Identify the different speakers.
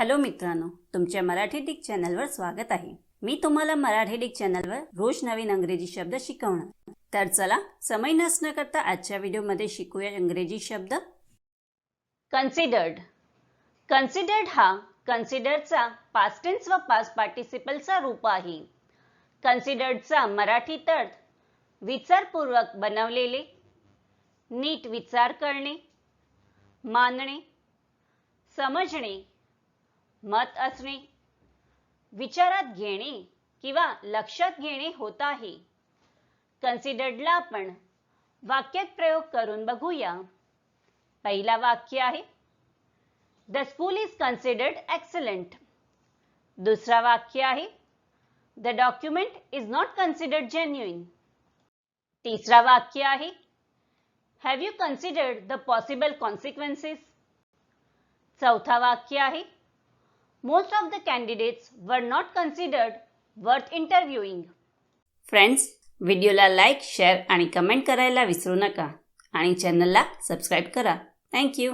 Speaker 1: Hello मित्रांनो तुमच्या Marathi Dick चॅनलवर स्वागत आहे. मी तुम्हाला मराठी डिक चॅनलवर रोज नवीन अंग्रेजी शब्द शिकवणार. तर चला समय नसणं करता आजच्या व्हिडिओमध्ये शिकूया इंग्रजी शब्द. कन्सिडर्ड कन्सिडर्ड हा कन्सिडरचा पास्टेन्स व पास्ट पार्टिसिपलचा रूप आहे. कन्सिडर्डचा मराठी अर्थ विचारपूर्वक बनवलेले नीट विचार करणे मानणे समजणे मत असणे. विचारात घेणे किंवा लक्षात घेणे होत आहे. कन्सिडर्डला आपण वाक्यात प्रयोग करून बघूया. पहिला वाक्य आहे. The school is considered excellent दुसरा वाक्य आहे. The document is not considered genuine तिसरा वाक्य आहे. Have you considered the possible consequences चौथा वाक्य आहे. Most of the candidates were not considered worth interviewing friends व्हिडिओला लाईक शेअर आणि कमेंट करायला विसरू नका. आणि चॅनलला सबस्क्राईब करा. थँक्यू